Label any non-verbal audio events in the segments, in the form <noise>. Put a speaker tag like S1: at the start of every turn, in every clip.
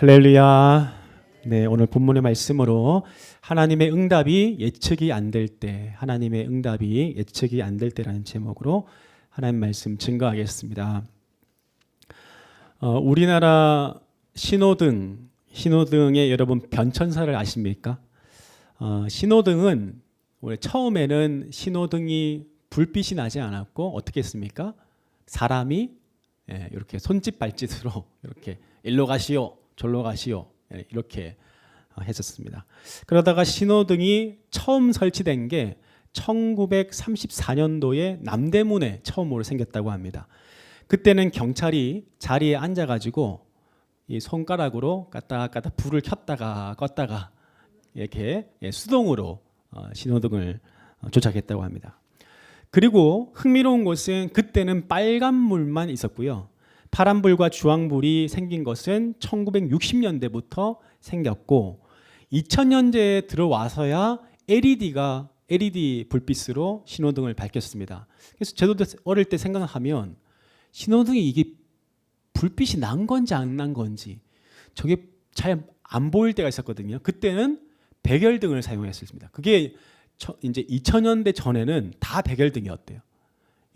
S1: 할렐루야. 네, 오늘 본문의 말씀으로 하나님의 응답이 예측이 안 될 때, 하나님의 응답이 예측이 안 될 때라는 제목으로 하나님 말씀 증거하겠습니다. 어, 우리나라 신호등, 신호등의 여러분 변천사를 아십니까? 어, 신호등은 원래 처음에는 신호등이 불빛이 나지 않았고 어떻게 했습니까? 사람이 예, 이렇게 손짓 발짓으로 <laughs> 이렇게 일로 가시오, 절로 가시오 예, 이렇게 어, 했었습니다. 그러다가 신호등이 처음 설치된 게 1934년도에 남대문에 처음으로 생겼다고 합니다. 그때는 경찰이 자리에 앉아가지고 이 손가락으로 까딱까딱 불을 켰다가 껐다가 이렇게 예, 수동으로 어, 신호등을 어, 조작했다고 합니다. 그리고 흥미로운 것은 그때는 빨간불만 있었고요. 파란불과 주황불이 생긴 것은 1960년대부터 생겼고 2000년대에 들어와서야 LED가 LED 불빛으로 신호등을 밝혔습니다. 그래서 저도 어릴 때 생각하면 신호등이 이게 불빛이 난 건지 안 난 건지 저게 잘 안 보일 때가 있었거든요. 그때는 백열등을 사용했습니다. 그게 처- 이제 2000년대 전에는 다 백열등이었대요.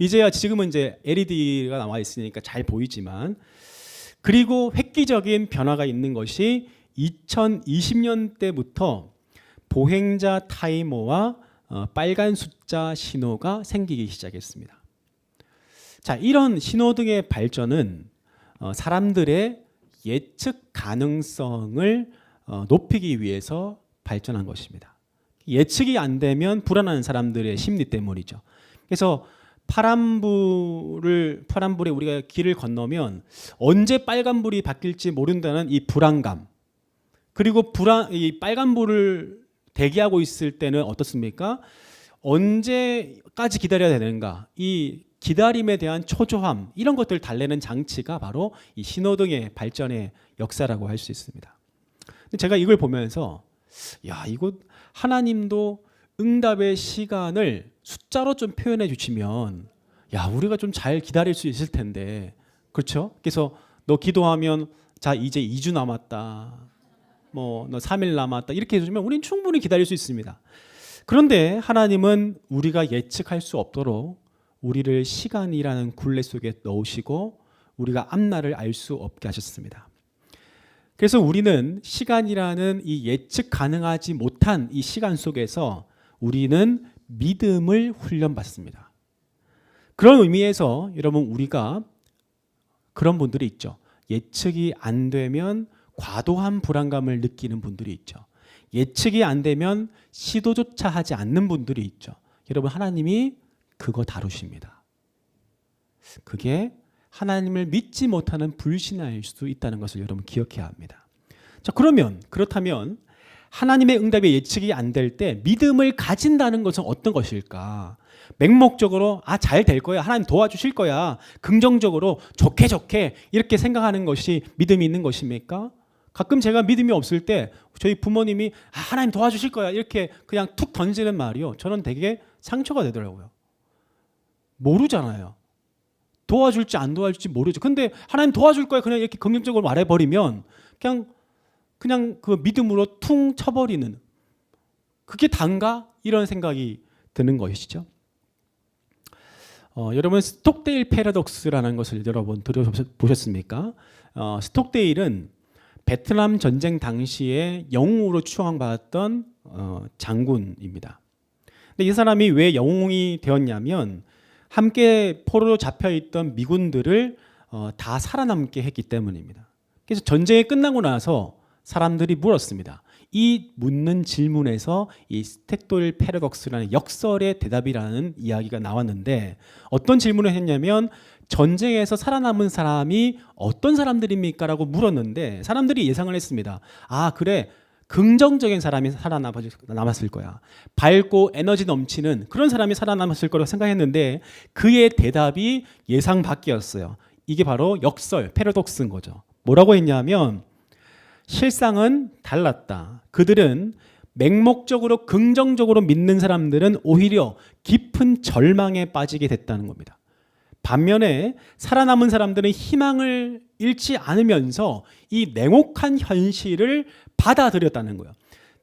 S1: 이제야 지금은 이제 LED가 나와 있으니까 잘 보이지만 그리고 획기적인 변화가 있는 것이 2020년대부터 보행자 타이머와 어, 빨간 숫자 신호가 생기기 시작했습니다. 자, 이런 신호등의 발전은 어, 사람들의 예측 가능성을 어, 높이기 위해서 발전한 것입니다. 예측이 안 되면 불안한 사람들의 심리 때문이죠. 그래서 파란불을 파란불에 우리가 길을 건너면 언제 빨간불이 바뀔지 모른다는 이 불안감 그리고 불안 이 빨간불을 대기하고 있을 때는 어떻습니까? 언제까지 기다려야 되는가? 이 기다림에 대한 초조함 이런 것들을 달래는 장치가 바로 이 신호등의 발전의 역사라고 할 수 있습니다. 제가 이걸 보면서 야 이거 하나님도 응답의 시간을 숫자로 좀 표현해 주시면 야 우리가 좀 잘 기다릴 수 있을 텐데 그렇죠? 그래서 너 기도하면 자 이제 2주 남았다 뭐 너 3일 남았다 이렇게 해주면 우리는 충분히 기다릴 수 있습니다. 그런데 하나님은 우리가 예측할 수 없도록 우리를 시간이라는 굴레 속에 넣으시고 우리가 앞날을 알 수 없게 하셨습니다. 그래서 우리는 시간이라는 이 예측 가능하지 못한 이 시간 속에서 우리는 믿음을 훈련받습니다. 그런 의미에서 여러분 우리가 그런 분들이 있죠. 예측이 안 되면 과도한 불안감을 느끼는 분들이 있죠. 예측이 안 되면 시도조차 하지 않는 분들이 있죠. 여러분 하나님이 그거 다루십니다. 그게 하나님을 믿지 못하는 불신할 수 있다는 것을 여러분 기억해야 합니다. 자, 그러면 그렇다면 하나님의 응답에 예측이 안 될 때 믿음을 가진다는 것은 어떤 것일까? 맹목적으로 아 잘 될 거야. 하나님 도와주실 거야. 긍정적으로 좋게 좋게 이렇게 생각하는 것이 믿음이 있는 것입니까? 가끔 제가 믿음이 없을 때 저희 부모님이 아, 하나님 도와주실 거야. 이렇게 그냥 툭 던지는 말이요. 저는 되게 상처가 되더라고요. 모르잖아요. 도와줄지 안 도와줄지 모르죠. 근데 하나님 도와줄 거야. 그냥 이렇게 긍정적으로 말해버리면 그냥 그냥 그 믿음으로 퉁 쳐버리는 그게 단가 이런 생각이 드는 것이죠. 어, 여러분 스톡데일 패러독스라는 것을 여러분 들어보셨습니까? 어, 스톡데일은 베트남 전쟁 당시에 영웅으로 추앙받았던 어, 장군입니다. 근데 이 사람이 왜 영웅이 되었냐면 함께 포로로 잡혀 있던 미군들을 어, 다 살아남게 했기 때문입니다. 그래서 전쟁이 끝나고 나서 사람들이 물었습니다. 이 묻는 질문에서 이 스택돌 패러독스라는 역설의 대답이라는 이야기가 나왔는데 어떤 질문을 했냐면 전쟁에서 살아남은 사람이 어떤 사람들입니까라고 물었는데 사람들이 예상을 했습니다. 아 그래 긍정적인 사람이 살아남았을 거야. 밝고 에너지 넘치는 그런 사람이 살아남았을 거라고 생각했는데 그의 대답이 예상 밖이었어요. 이게 바로 역설 패러독스인 거죠. 뭐라고 했냐면 실상은 달랐다. 그들은 맹목적으로 긍정적으로 믿는 사람들은 오히려 깊은 절망에 빠지게 됐다는 겁니다. 반면에 살아남은 사람들은 희망을 잃지 않으면서 이 냉혹한 현실을 받아들였다는 거예요.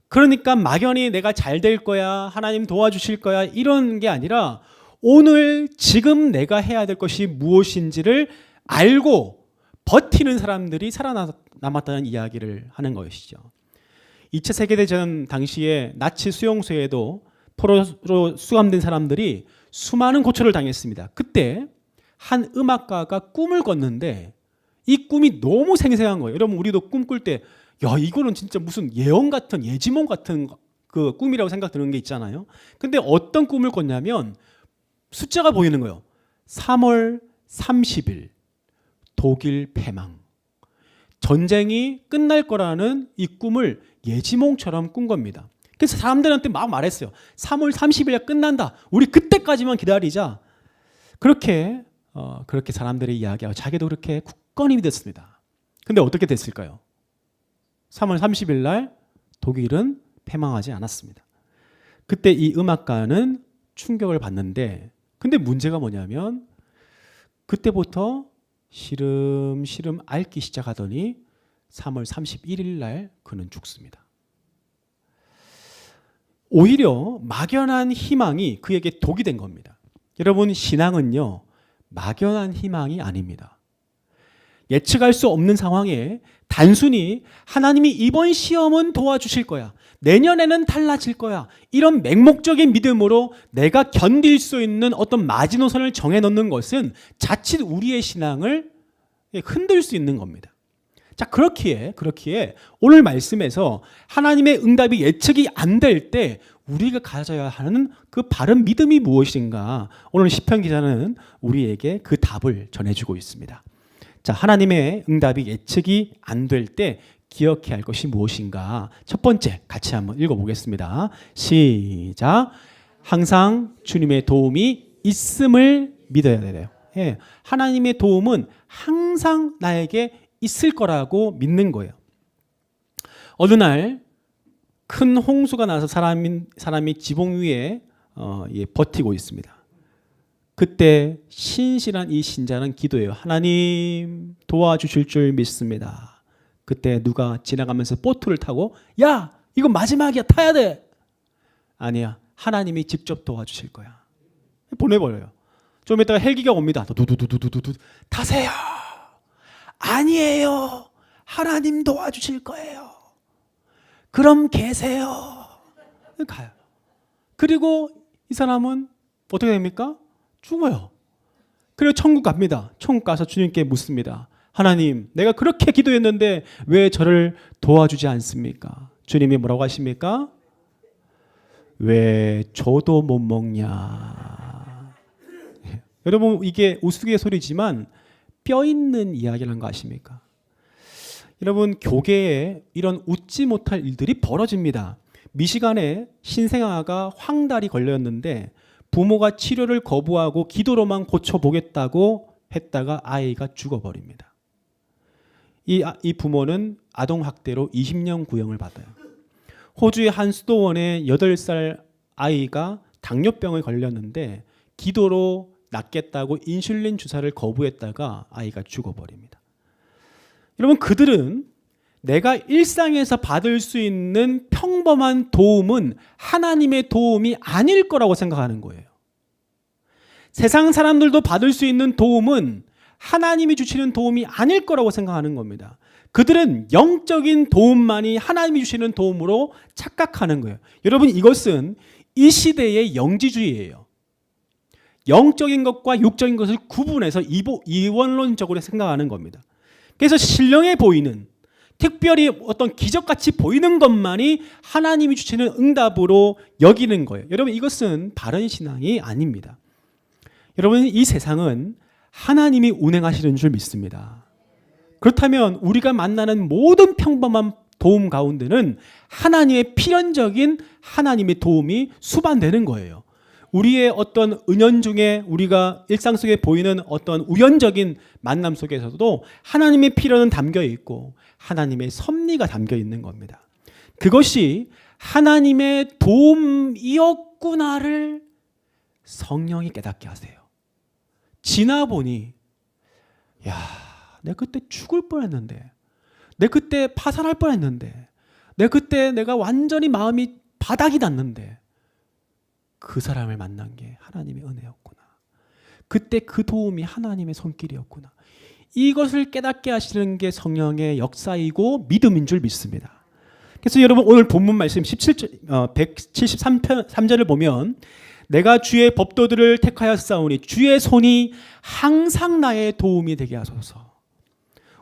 S1: 그러니까 막연히 내가 잘 될 거야, 하나님 도와주실 거야, 이런 게 아니라 오늘 지금 내가 해야 될 것이 무엇인지를 알고 버티는 사람들이 살아남았다는 이야기를 하는 것이죠. 2차 세계대전 당시에 나치 수용소에도 포로로 수감된 사람들이 수많은 고초를 당했습니다. 그때 한 음악가가 꿈을 꿨는데 이 꿈이 너무 생생한 거예요. 여러분 우리도 꿈 꿀 때 야 이거는 진짜 무슨 예언 같은 예지몽 같은 그 꿈이라고 생각 드는 게 있잖아요. 근데 어떤 꿈을 꿨냐면 숫자가 보이는 거예요. 3월 30일 독일 패망. 전쟁이 끝날 거라는 이 꿈을 예지몽처럼 꾼 겁니다. 그래서 사람들한테 막 말했어요. 3월 30일에 끝난다. 우리 그때까지만 기다리자. 그렇게 어, 그렇게 사람들이 이야기하고 자기도 그렇게 굳건히 믿었습니다. 근데 어떻게 됐을까요? 3월 30일 날 독일은 패망하지 않았습니다. 그때 이 음악가는 충격을 받는데 근데 문제가 뭐냐면 그때부터 시름시름 앓기 시작하더니 3월 31일 날 그는 죽습니다. 오히려 막연한 희망이 그에게 독이 된 겁니다. 여러분 신앙은요 막연한 희망이 아닙니다. 예측할 수 없는 상황에 단순히 하나님이 이번 시험은 도와주실 거야. 내년에는 달라질 거야. 이런 맹목적인 믿음으로 내가 견딜 수 있는 어떤 마지노선을 정해 놓는 것은 자칫 우리의 신앙을 흔들 수 있는 겁니다. 자, 그렇기에, 그렇기에 오늘 말씀에서 하나님의 응답이 예측이 안 될 때 우리가 가져야 하는 그 바른 믿음이 무엇인가? 오늘 시편 기자는 우리에게 그 답을 전해주고 있습니다. 자, 하나님의 응답이 예측이 안 될 때 기억해야 할 것이 무엇인가? 첫 번째, 같이 한번 읽어보겠습니다. 시작. 항상 주님의 도움이 있음을 믿어야 돼요. 예, 하나님의 도움은 항상 나에게 있을 거라고 믿는 거예요. 어느 날 큰 홍수가 나서 사람이, 사람이 지붕 위에 어, 예, 버티고 있습니다. 그때 신실한 이 신자는 기도해요. 하나님 도와주실 줄 믿습니다. 그때 누가 지나가면서 보트를 타고 야 이거 마지막이야 타야 돼. 아니야 하나님이 직접 도와주실 거야. 보내버려요. 좀 이따가 헬기가 옵니다. 두두두두두두 타세요. 아니에요. 하나님 도와주실 거예요. 그럼 계세요. 가요. 그리고 이 사람은 어떻게 됩니까? 죽어요. 그리고 천국 갑니다. 천국 가서 주님께 묻습니다. 하나님, 내가 그렇게 기도했는데 왜 저를 도와주지 않습니까? 주님이 뭐라고 하십니까? 왜 저도 못 먹냐? <laughs> 여러분 이게 우스갯소리지만 뼈 있는 이야기라는 거 아십니까? 여러분 교계에 이런 웃지 못할 일들이 벌어집니다. 미시간에 신생아가 황달이 걸렸는데 부모가 치료를 거부하고 기도로만 고쳐보겠다고 했다가 아이가 죽어버립니다. 이, 아, 이 부모는 아동학대로 20년 구형을 받아요. 호주의 한 수도원의 8살 아이가 당뇨병에 걸렸는데 기도로 낫겠다고 인슐린 주사를 거부했다가 아이가 죽어버립니다. 여러분, 그들은 내가 일상에서 받을 수 있는 평범한 도움은 하나님의 도움이 아닐 거라고 생각하는 거예요. 세상 사람들도 받을 수 있는 도움은 하나님이 주시는 도움이 아닐 거라고 생각하는 겁니다. 그들은 영적인 도움만이 하나님이 주시는 도움으로 착각하는 거예요. 여러분 이것은 이 시대의 영지주의예요. 영적인 것과 육적인 것을 구분해서 이원론적으로 생각하는 겁니다. 그래서 신령해 보이는 특별히 어떤 기적같이 보이는 것만이 하나님이 주시는 응답으로 여기는 거예요. 여러분 이것은 바른 신앙이 아닙니다. 여러분 이 세상은 하나님이 운행하시는 줄 믿습니다. 그렇다면 우리가 만나는 모든 평범한 도움 가운데는 하나님의 필연적인 하나님의 도움이 수반되는 거예요. 우리의 어떤 은연 중에 우리가 일상 속에 보이는 어떤 우연적인 만남 속에서도 하나님의 필요는 담겨 있고 하나님의 섭리가 담겨 있는 겁니다. 그것이 하나님의 도움이었구나를 성령이 깨닫게 하세요. 지나 보니 야, 내가 그때 죽을 뻔했는데, 내 그때 파산할 뻔했는데, 내 그때 내가 완전히 마음이 바닥이 났는데 그 사람을 만난 게 하나님의 은혜였구나. 그때 그 도움이 하나님의 손길이었구나. 이것을 깨닫게 하시는 게 성령의 역사이고 믿음인 줄 믿습니다. 그래서 여러분 오늘 본문 말씀 17절 어, 173편 3절을 보면 내가 주의 법도들을 택하였사오니 주의 손이 항상 나의 도움이 되게 하소서.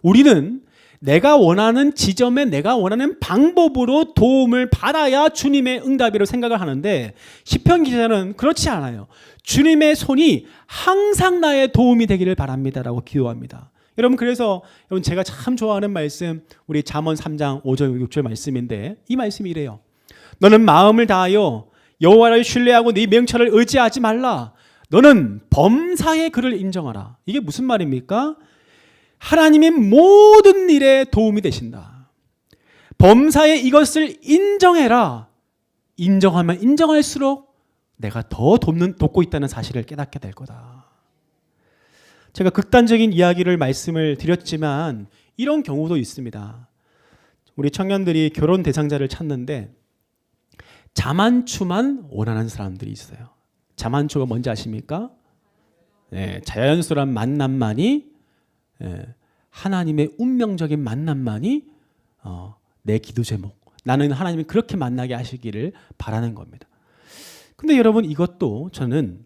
S1: 우리는 내가 원하는 지점에 내가 원하는 방법으로 도움을 받아야 주님의 응답이라고 생각을 하는데 시편 기자는 그렇지 않아요. 주님의 손이 항상 나의 도움이 되기를 바랍니다라고 기도합니다. 여러분 그래서 여러분 제가 참 좋아하는 말씀 우리 잠언 3장 5절 6절 말씀인데 이 말씀이 이래요. 너는 마음을 다하여 여호와를 신뢰하고 네 명철을 의지하지 말라. 너는 범사의 그를 인정하라. 이게 무슨 말입니까? 하나님의 모든 일에 도움이 되신다. 범사의 이것을 인정해라. 인정하면 인정할수록 내가 더 돕는, 돕고 있다는 사실을 깨닫게 될 거다. 제가 극단적인 이야기를 말씀을 드렸지만 이런 경우도 있습니다. 우리 청년들이 결혼 대상자를 찾는데 자만추만 원하는 사람들이 있어요. 자만추가 뭔지 아십니까? 네, 자연스러운 만남만이 예, 하나님의 운명적인 만남만이 어, 내 기도 제목. 나는 하나님이 그렇게 만나게 하시기를 바라는 겁니다. 근데 여러분 이것도 저는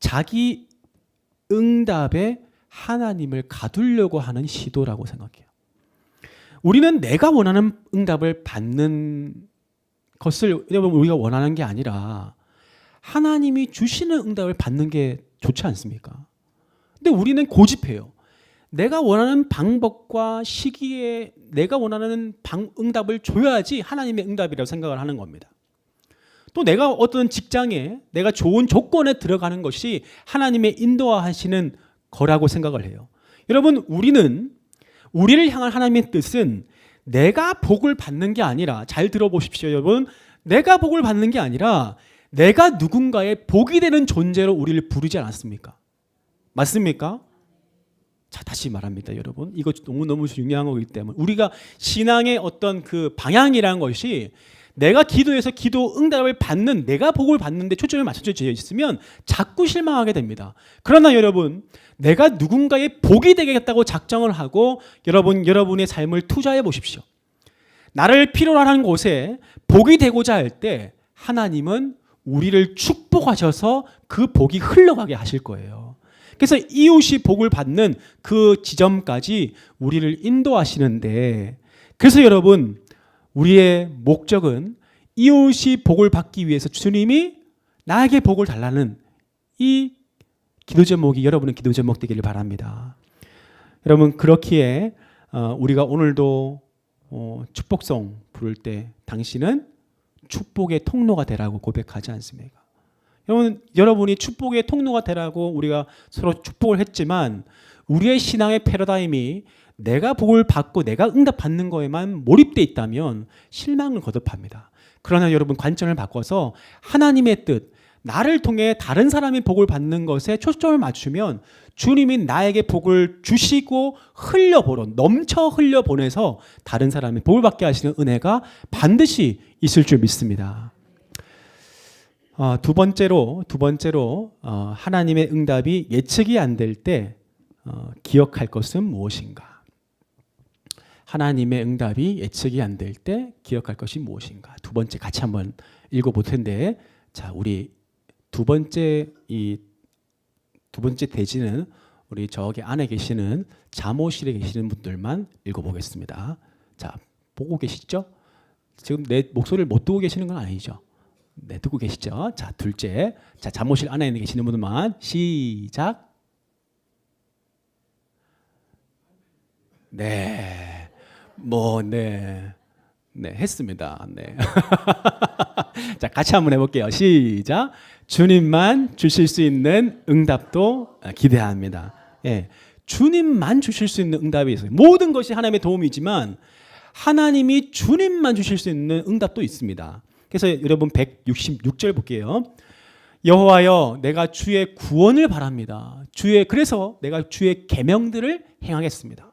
S1: 자기 응답에 하나님을 가두려고 하는 시도라고 생각해요. 우리는 내가 원하는 응답을 받는 것을 우리가 원하는 게 아니라 하나님이 주시는 응답을 받는 게 좋지 않습니까? 근데 우리는 고집해요. 내가 원하는 방법과 시기에 내가 원하는 방, 응답을 줘야지 하나님의 응답이라고 생각을 하는 겁니다. 또 내가 어떤 직장에 내가 좋은 조건에 들어가는 것이 하나님의 인도하시는 거라고 생각을 해요. 여러분, 우리는 우리를 향한 하나님의 뜻은 내가 복을 받는 게 아니라 잘 들어보십시오, 여러분. 내가 복을 받는 게 아니라 내가 누군가의 복이 되는 존재로 우리를 부르지 않았습니까? 맞습니까? 자, 다시 말합니다, 여러분. 이거 너무너무 중요한 거기 때문에 우리가 신앙의 어떤 그 방향이라는 것이 내가 기도해서 기도 응답을 받는 내가 복을 받는데 초점이 맞춰져 있으면 자꾸 실망하게 됩니다. 그러나 여러분, 내가 누군가의 복이 되겠다고 작정을 하고 여러분 여러분의 삶을 투자해 보십시오. 나를 필요로 하는 곳에 복이 되고자 할 때 하나님은 우리를 축복하셔서 그 복이 흘러가게 하실 거예요. 그래서 이웃이 복을 받는 그 지점까지 우리를 인도하시는데 그래서 여러분 우리의 목적은 이웃이 복을 받기 위해서 주님이 나에게 복을 달라는 이 기도 제목이 여러분의 기도 제목 되기를 바랍니다. 여러분 그렇기에 어, 우리가 오늘도 어, 축복송 부를 때 당신은 축복의 통로가 되라고 고백하지 않습니까? 여러분, 여러분이 축복의 통로가 되라고 우리가 서로 축복을 했지만 우리의 신앙의 패러다임이 내가 복을 받고 내가 응답받는 거에만 몰입돼 있다면 실망을 거듭합니다. 그러나 여러분 관점을 바꿔서 하나님의 뜻, 나를 통해 다른 사람이 복을 받는 것에 초점을 맞추면 주님이 나에게 복을 주시고 흘려보러 넘쳐 흘려보내서 다른 사람이 복을 받게 하시는 은혜가 반드시 있을 줄 믿습니다. 어, 두 번째로 두 번째로 어, 하나님의 응답이 예측이 안 될때 어, 기억할 것은 무엇인가? 하나님의 응답이 예측이 안 될 때 기억할 것이 무엇인가? 두 번째 같이 한번 읽어볼 텐데 자 우리 두 번째 이 두 번째 대지는 우리 저기 안에 계시는 잠옷실에 계시는 분들만 읽어보겠습니다. 자 보고 계시죠? 지금 내 목소리를 못 듣고 계시는 건 아니죠? 네, 듣고 계시죠? 자, 둘째. 자, 잠옷실 안에 계시는 분들만 시작. 네. 뭐, 네. 네, 했습니다. 네. <laughs> 자, 같이 한번 해볼게요. 시작. 주님만 주실 수 있는 응답도 기대합니다. 예. 주님만 주실 수 있는 응답이 있어요. 모든 것이 하나님의 도움이지만 하나님이 주님만 주실 수 있는 응답도 있습니다. 그래서 여러분 166절 볼게요. 여호와여 내가 주의 구원을 바랍니다. 주의 그래서 내가 주의 계명들을 행하겠습니다.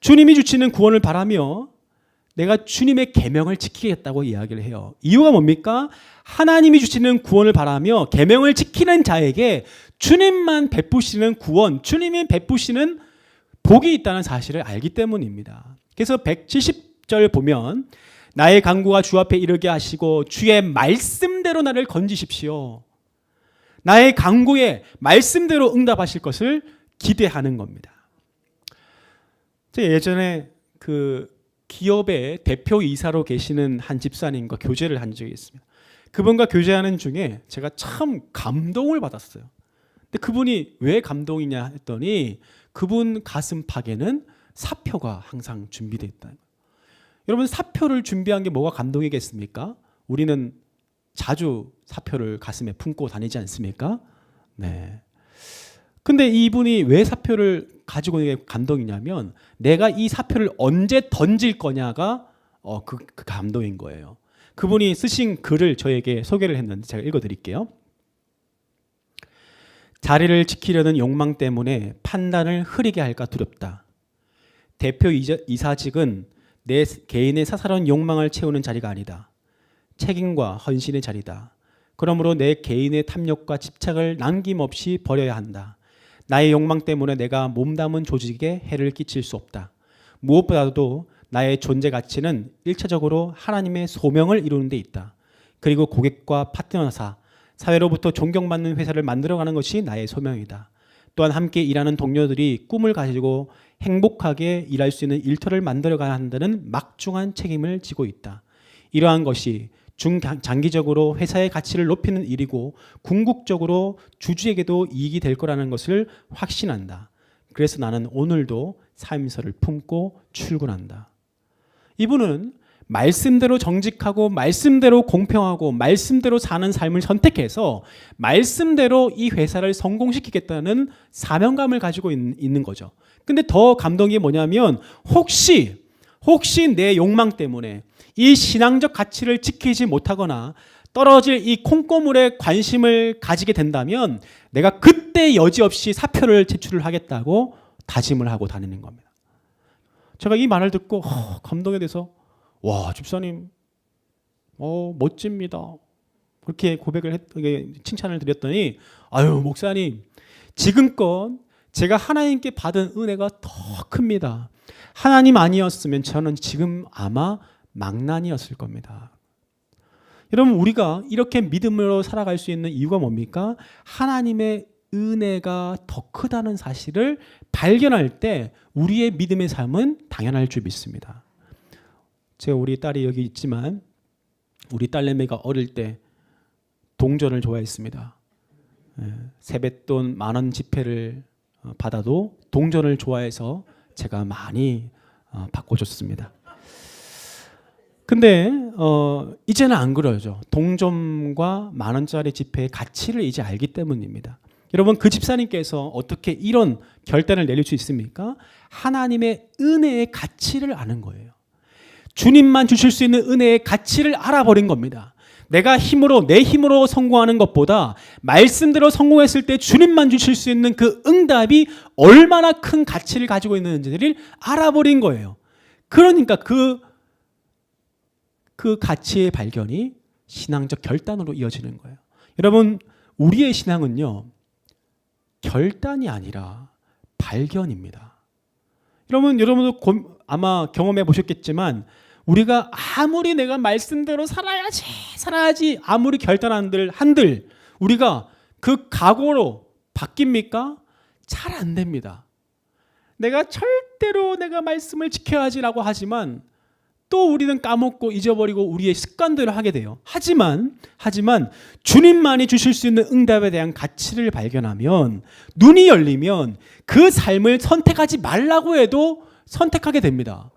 S1: 주님이 주시는 구원을 바라며 내가 주님의 계명을 지키겠다고 이야기를 해요. 이유가 뭡니까? 하나님이 주시는 구원을 바라며 계명을 지키는 자에게 주님만 베푸시는 구원, 주님이 베푸시는 복이 있다는 사실을 알기 때문입니다. 그래서 170절 보면 나의 강구가 주 앞에 이르게 하시고 주의 말씀대로 나를 건지십시오. 나의 강구에 말씀대로 응답하실 것을 기대하는 겁니다. 제가 예전에 그 기업의 대표 이사로 계시는 한 집사님과 교제를 한 적이 있습니다. 그분과 교제하는 중에 제가 참 감동을 받았어요. 근데 그분이 왜 감동이냐 했더니 그분 가슴팍에는 사표가 항상 준비되어 있다. 여러분 사표를 준비한 게 뭐가 감동이겠습니까? 우리는 자주 사표를 가슴에 품고 다니지 않습니까? 네. 근데 이분이 왜 사표를 가지고 있는 게 감동이냐면 내가 이 사표를 언제 던질 거냐가 어, 그, 그 감동인 거예요. 그분이 쓰신 글을 저에게 소개를 했는데 제가 읽어드릴게요. 자리를 지키려는 욕망 때문에 판단을 흐리게 할까 두렵다. 대표 이사직은 내 개인의 사사로운 욕망을 채우는 자리가 아니다. 책임과 헌신의 자리다. 그러므로 내 개인의 탐욕과 집착을 남김없이 버려야 한다. 나의 욕망 때문에 내가 몸담은 조직에 해를 끼칠 수 없다. 무엇보다도 나의 존재 가치는 일차적으로 하나님의 소명을 이루는 데 있다. 그리고 고객과 파트너사, 사회로부터 존경받는 회사를 만들어가는 것이 나의 소명이다. 또한 함께 일하는 동료들이 꿈을 가지고 행복하게 일할 수 있는 일터를 만들어가야 한다는 막중한 책임을 지고 있다. 이러한 것이 중장기적으로 회사의 가치를 높이는 일이고 궁극적으로 주주에게도 이익이 될 거라는 것을 확신한다. 그래서 나는 오늘도 사임서를 품고 출근한다. 이분은 말씀대로 정직하고 말씀대로 공평하고 말씀대로 사는 삶을 선택해서 말씀대로 이 회사를 성공시키겠다는 사명감을 가지고 있- 있는 거죠. 근데 더 감동이 뭐냐면 혹시 혹시 내 욕망 때문에 이 신앙적 가치를 지키지 못하거나 떨어질 이 콩고물에 관심을 가지게 된다면 내가 그때 여지없이 사표를 제출을 하겠다고 다짐을 하고 다니는 겁니다. 제가 이 말을 듣고 허, 감동에 대해서 와 집사님 어 멋집니다. 그렇게 고백을 했, 칭찬을 드렸더니 아유 목사님 지금껏 제가 하나님께 받은 은혜가 더 큽니다. 하나님 아니었으면 저는 지금 아마 망난이었을 겁니다. 여러분 우리가 이렇게 믿음으로 살아갈 수 있는 이유가 뭡니까? 하나님의 은혜가 더 크다는 사실을 발견할 때 우리의 믿음의 삶은 당연할 줄 믿습니다. 제가 우리 딸이 여기 있지만 우리 딸내미가 어릴 때 동전을 좋아했습니다. 예, 세뱃돈 만 원 지폐를 어, 받아도 동전을 좋아해서 제가 많이 어, 바꿔줬습니다. 근데 어, 이제는 안 그러죠. 동전과 만 원짜리 지폐의 가치를 이제 알기 때문입니다. 여러분 그 집사님께서 어떻게 이런 결단을 내릴 수 있습니까? 하나님의 은혜의 가치를 아는 거예요. 주님만 주실 수 있는 은혜의 가치를 알아버린 겁니다. 내가 힘으로 내 힘으로 성공하는 것보다 말씀대로 성공했을 때 주님만 주실 수 있는 그 응답이 얼마나 큰 가치를 가지고 있는지를 알아버린 거예요. 그러니까 그, 그 가치의 발견이 신앙적 결단으로 이어지는 거예요. 여러분, 우리의 신앙은요, 결단이 아니라 발견입니다. 여러분, 여러분도 고- 아마 경험해 보셨겠지만 우리가 아무리 내가 말씀대로 살아야지, 살아야지 아무리 결단한들 한들 우리가 그 각오로 바뀝니까? 잘 안 됩니다. 내가 절대로 내가 말씀을 지켜야지라고 하지만 또 우리는 까먹고 잊어버리고 우리의 습관대로 하게 돼요. 하지만 하지만 주님만이 주실 수 있는 응답에 대한 가치를 발견하면 눈이 열리면 그 삶을 선택하지 말라고 해도 선택하게 됩니다.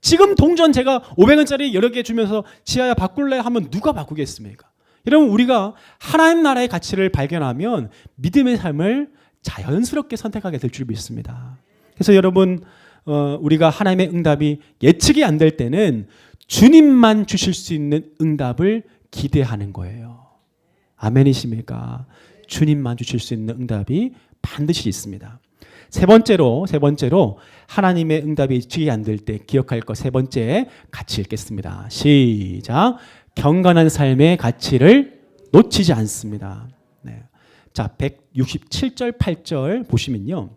S1: 지금 동전 제가 500원짜리 여러 개 주면서 지하야 바꿀래 하면 누가 바꾸겠습니까? 여러분 우리가 하나님 나라의 가치를 발견하면 믿음의 삶을 자연스럽게 선택하게 될 줄 믿습니다. 그래서 여러분 어, 우리가 하나님의 응답이 예측이 안 될 때는 주님만 주실 수 있는 응답을 기대하는 거예요. 아멘이십니까? 주님만 주실 수 있는 응답이 반드시 있습니다. 세 번째로 세 번째로 하나님의 응답이 지게 안될 때 기억할 것 세 번째 같이 읽겠습니다. 시작. 경건한 삶의 가치를 놓치지 않습니다. 네. 자, 167절 8절 보시면요.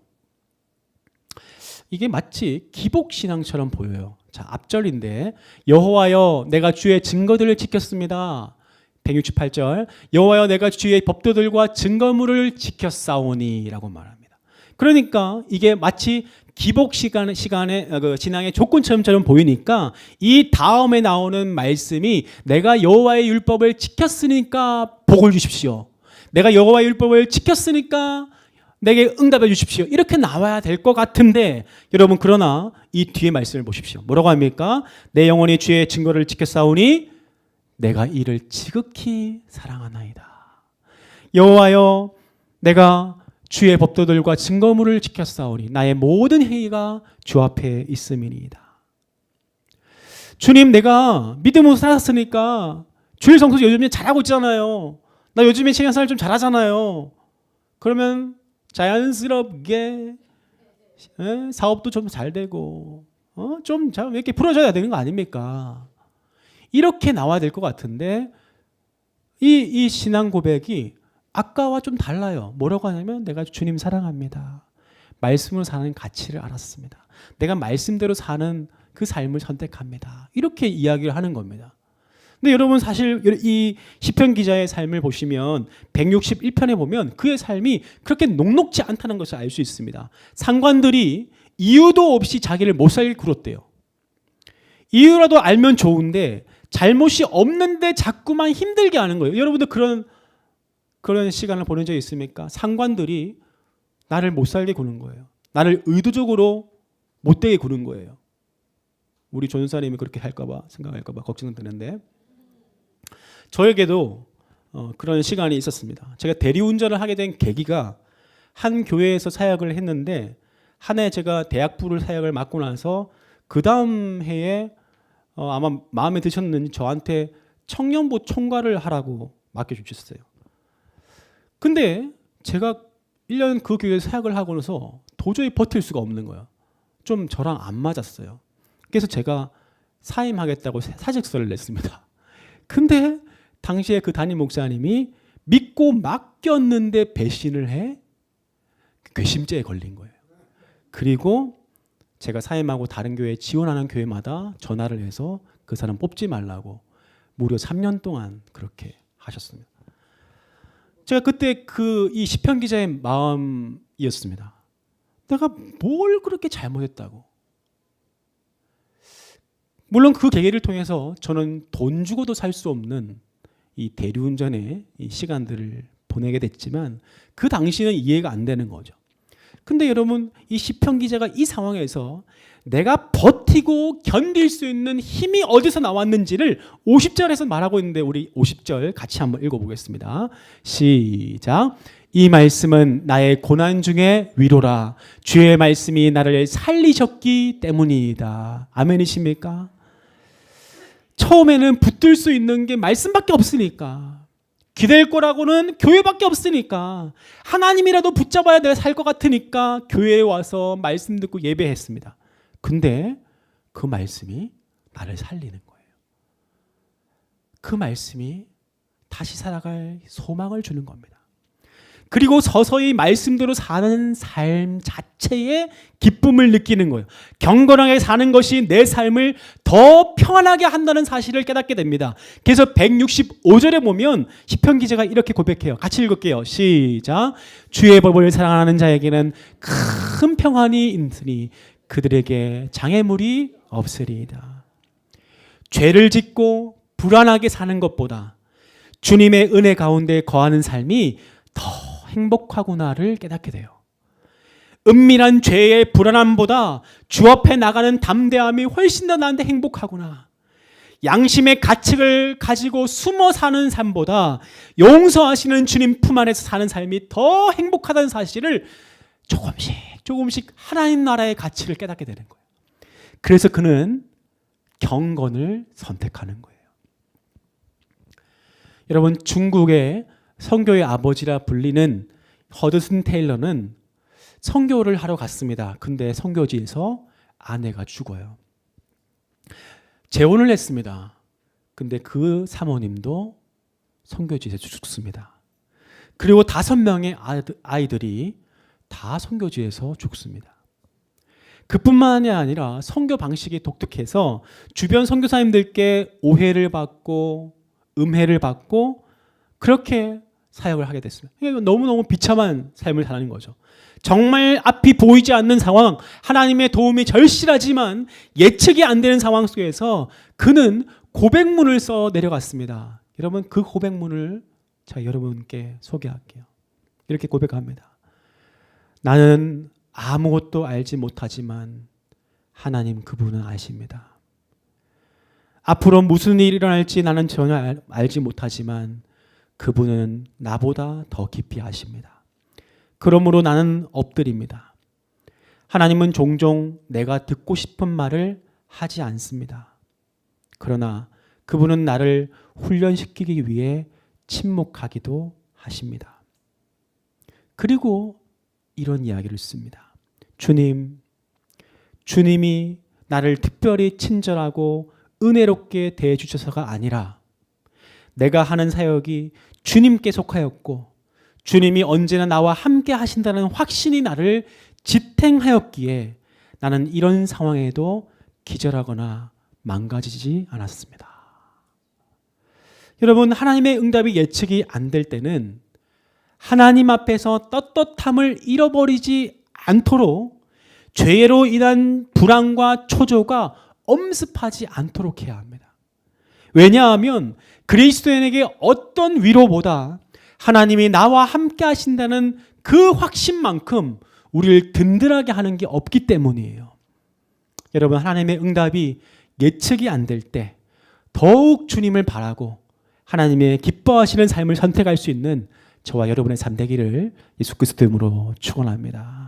S1: 이게 마치 기복 신앙처럼 보여요. 자, 앞절인데 여호와여 내가 주의 증거들을 지켰습니다. 168절 여호와여 내가 주의 법도들과 증거물을 지켰사오니라고 말합니다. 그러니까 이게 마치 기복 시간 시간에 어, 그 신앙의 조건처럼처럼 보이니까 이 다음에 나오는 말씀이 내가 여호와의 율법을 지켰으니까 복을 주십시오. 내가 여호와의 율법을 지켰으니까 내게 응답해 주십시오. 이렇게 나와야 될 것 같은데 여러분 그러나 이 뒤에 말씀을 보십시오. 뭐라고 합니까? 내 영혼이 주의 증거를 지켰사오니 내가 이를 지극히 사랑하나이다. 여호와여 내가 주의 법도들과 증거물을 지켰사오니 나의 모든 행위가 주 앞에 있음이니이다. 주님 내가 믿음으로 살았으니까 주일 성수 요즘에 잘하고 있잖아요. 나 요즘에 신앙생활 좀 잘하잖아요. 그러면 자연스럽게 예, 사업도 좀 잘 되고 어? 좀잘 이렇게 풀어줘야 되는 거 아닙니까? 이렇게 나와야 될 것 같은데 이, 이 신앙 고백이 아까와 좀 달라요. 뭐라고 하냐면 내가 주님 사랑합니다. 말씀으로 사는 가치를 알았습니다. 내가 말씀대로 사는 그 삶을 선택합니다. 이렇게 이야기를 하는 겁니다. 근데 여러분 사실 이 시편 기자의 삶을 보시면 161편에 보면 그의 삶이 그렇게 녹록지 않다는 것을 알 수 있습니다. 상관들이 이유도 없이 자기를 못 살게 굴었대요. 이유라도 알면 좋은데 잘못이 없는데 자꾸만 힘들게 하는 거예요. 여러분들 그런 그런 시간을 보낸 적 있습니까? 상관들이 나를 못 살게 구는 거예요. 나를 의도적으로 못되게 구는 거예요. 우리 전사님이 그렇게 할까봐 생각할까봐 걱정은 되는데 저에게도 어, 그런 시간이 있었습니다. 제가 대리운전을 하게 된 계기가 한 교회에서 사역을 했는데 한 해 제가 대학부를 사역을 맡고 나서 그 다음 해에 어, 아마 마음에 드셨는지 저한테 청년부 총괄을 하라고 맡겨주셨어요. 근데 제가 1년 그 교회에 사역을 하고 나서 도저히 버틸 수가 없는 거예요. 좀 저랑 안 맞았어요. 그래서 제가 사임하겠다고 사직서를 냈습니다. <laughs> 근데 당시에 그 담임 목사님이 믿고 맡겼는데 배신을 해 괘씸죄에 걸린 거예요. 그리고 제가 사임하고 다른 교회에 지원하는 교회마다 전화를 해서 그 사람 뽑지 말라고 무려 3년 동안 그렇게 하셨습니다. 제가 그때 그 이 시편 기자의 마음이었습니다. 내가 뭘 그렇게 잘못했다고. 물론 그 계기를 통해서 저는 돈 주고도 살 수 없는 이 대리운전의 이 시간들을 보내게 됐지만 그 당시는 이해가 안 되는 거죠. 근데 여러분 이 시편 기자가 이 상황에서 내가 버티고 견딜 수 있는 힘이 어디서 나왔는지를 50절에서 말하고 있는데 우리 50절 같이 한번 읽어보겠습니다. 시작. 이 말씀은 나의 고난 중에 위로라. 주의 말씀이 나를 살리셨기 때문이다. 아멘이십니까? 처음에는 붙들 수 있는 게 말씀밖에 없으니까. 기댈 거라고는 교회밖에 없으니까. 하나님이라도 붙잡아야 내가 살것 같으니까 교회에 와서 말씀 듣고 예배했습니다. 근데 그 말씀이 나를 살리는 거예요. 그 말씀이 다시 살아갈 소망을 주는 겁니다. 그리고 서서히 말씀대로 사는 삶 자체에 기쁨을 느끼는 거예요. 경건하게 사는 것이 내 삶을 더 평안하게 한다는 사실을 깨닫게 됩니다. 그래서 165절에 보면 시편 기자가 이렇게 고백해요. 같이 읽을게요. 시작. 주의 법을 사랑하는 자에게는 큰 평안이 있으니 그들에게 장애물이 없으리이다. 죄를 짓고 불안하게 사는 것보다 주님의 은혜 가운데 거하는 삶이 더 행복하구나를 깨닫게 돼요. 은밀한 죄의 불안함보다 주 앞에 나가는 담대함이 훨씬 더 나한테 행복하구나. 양심의 가책을 가지고 숨어 사는 삶보다 용서하시는 주님 품 안에서 사는 삶이 더 행복하다는 사실을 조금씩 조금씩 하나님 나라의 가치를 깨닫게 되는 거예요. 그래서 그는 경건을 선택하는 거예요. 여러분 중국의 성교의 아버지라 불리는 허드슨 테일러는 선교를 하러 갔습니다. 근데 선교지에서 아내가 죽어요. 재혼을 했습니다. 근데 그 사모님도 선교지에서 죽습니다. 그리고 다섯 명의 아이들- 아이들이 다 선교지에서 죽습니다. 그뿐만이 아니라 선교 방식이 독특해서 주변 선교사님들께 오해를 받고 음해를 받고 그렇게 사역을 하게 됐습니다. 이게 너무너무 비참한 삶을 살아는 거죠. 정말 앞이 보이지 않는 상황, 하나님의 도움이 절실하지만 예측이 안 되는 상황 속에서 그는 고백문을 써 내려갔습니다. 여러분 그 고백문을 제가 여러분께 소개할게요. 이렇게 고백합니다. 나는 아무것도 알지 못하지만 하나님 그분은 아십니다. 앞으로 무슨 일이 일어날지 나는 전혀 알, 알지 못하지만 그분은 나보다 더 깊이 아십니다. 그러므로 나는 엎드립니다. 하나님은 종종 내가 듣고 싶은 말을 하지 않습니다. 그러나 그분은 나를 훈련시키기 위해 침묵하기도 하십니다. 그리고 이런 이야기를 씁니다. 주님, 주님이 나를 특별히 친절하고 은혜롭게 대해주셔서가 아니라 내가 하는 사역이 주님께 속하였고 주님이 언제나 나와 함께 하신다는 확신이 나를 지탱하였기에 나는 이런 상황에도 기절하거나 망가지지 않았습니다. 여러분, 하나님의 응답이 예측이 안 될 때는 하나님 앞에서 떳떳함을 잃어버리지 않도록 죄로 인한 불안과 초조가 엄습하지 않도록 해야 합니다. 왜냐하면 그리스도인에게 어떤 위로보다 하나님이 나와 함께 하신다는 그 확신만큼 우리를 든든하게 하는 게 없기 때문이에요. 여러분, 하나님의 응답이 예측이 안 될 때 더욱 주님을 바라고 하나님의 기뻐하시는 삶을 선택할 수 있는 저와 여러분의 삶 되기를 예수 그리스도 이름으로 축원합니다.